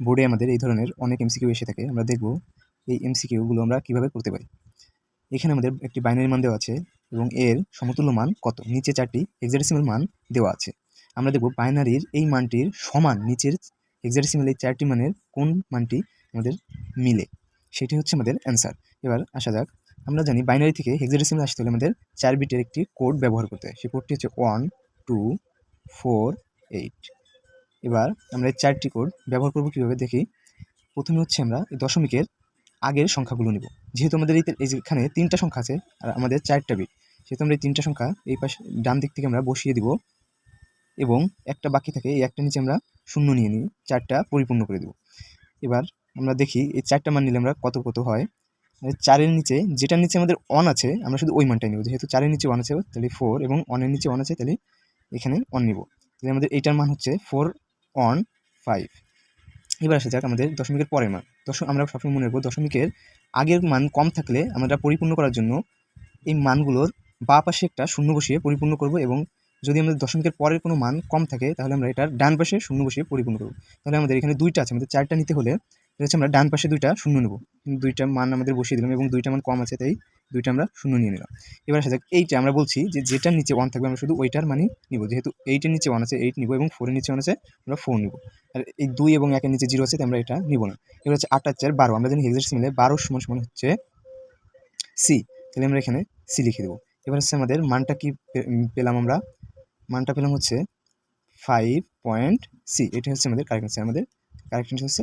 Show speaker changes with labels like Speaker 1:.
Speaker 1: বোর্ডে আমাদের এই ধরনের অনেক এমসিকিউ এসে থাকে। আমরা দেখব এই এমসিকিউগুলো আমরা কীভাবে করতে পারি। এখানে আমাদের একটি বাইনারি মান দেওয়া আছে এবং এর সমতুল্য মান কত? নিচে চারটি হেক্সাডেসিমাল মান দেওয়া আছে। আমরা দেখব বাইনারির এই মানটির সমান নিচের হেক্সাডেসিমাল এই চারটি মানের কোন মানটি আমাদের মিলে। সেটি হচ্ছে আমাদের অ্যান্সার এবার আসা যাক। আমরা জানি বাইনারি থেকে হেক্সাডেসিমাল আসতে হলে আমাদের চার বিটের একটি কোড ব্যবহার করতে হয়। সেই কোডটি হচ্ছে ওয়ান টু ফোর এইট এবার আমরা এই চারটি কোড ব্যবহার করব কীভাবে দেখি। প্রথমে হচ্ছে আমরা এই দশমিকের আগের সংখ্যাগুলো নিব। যেহেতু আমাদের এই যেখানে তিনটা সংখ্যা আছে, আর আমাদের চারটা বিট সেহেতু আমরা এই তিনটা সংখ্যা এই পাশে ডান দিক থেকে আমরা বসিয়ে দিব এবং একটা বাকি থাকে, এই একটা নিচে আমরা শূন্য নিয়ে নিই, চারটা পরিপূর্ণ করে দেব। এবার আমরা দেখি এই চারটা মান নিলে আমরা কত কত হয়। চারের নিচে যেটার নিচে আমাদের অন আছে, আমরা শুধু ওই মানটাই নেব। যেহেতু চারের নিচে ওয়ান আছে, তাহলে ফোর এবং অনের নিচে ওয়ান আছে, তাহলে এখানে অন নিব। তাহলে আমাদের এইটার মান হচ্ছে ফোর অন ফাইভ এবার আসা যাক আমাদের দশমিকের পরের মান। দশ আমরা সবসময় মনে রাখব দশমিকের আগের মান কম থাকলে আমরা পরিপূর্ণ করার জন্য এই মানগুলোর বা পাশে একটা শূন্য বসিয়ে পরিপূর্ণ করব এবং যদি আমাদের দশমিকের পরের কোনো মান কম থাকে, তাহলে আমরা এটার ডান পাশে শূন্য বসিয়ে পরিপূর্ণ করব। তাহলে আমাদের এখানে দুইটা আছে, আমাদের চারটা নিতে হলে এটা হচ্ছে আমরা ডান পাশে দুইটা শূন্য নেব। দুইটা মান আমাদের বসিয়ে দিলাম এবং দুইটা মান কম আছে, তাই দুইটা আমরা শূন্য নিয়ে নিলাম। এবার আসা যাক, এইটা আমরা বলছি যে যেটার নিচে ওয়ান থাকবে আমরা শুধু ওইটার মানই নিব। যেহেতু এইটের নিচে ওয়ান আছে এইট নিব এবং ফোরের নিচে ওয়ান আছে, আমরা ফোর নিব। আর এই দুই এবং একের নিচে জিরো আছে আমরা এটা নিব না। এবার হচ্ছে আট চার বারো, আমরা জানি হেক্সার মিলে বারো সমান সমান হচ্ছে সি তাহলে আমরা এখানে সি লিখে দেবো। এবার হচ্ছে আমাদের মানটা কি পেলাম আমরা? মানটা পেলাম হচ্ছে ফাইভ পয়েন্ট সি এটা হচ্ছে আমাদের কারেক্ট আমাদের কারেক্ট হচ্ছে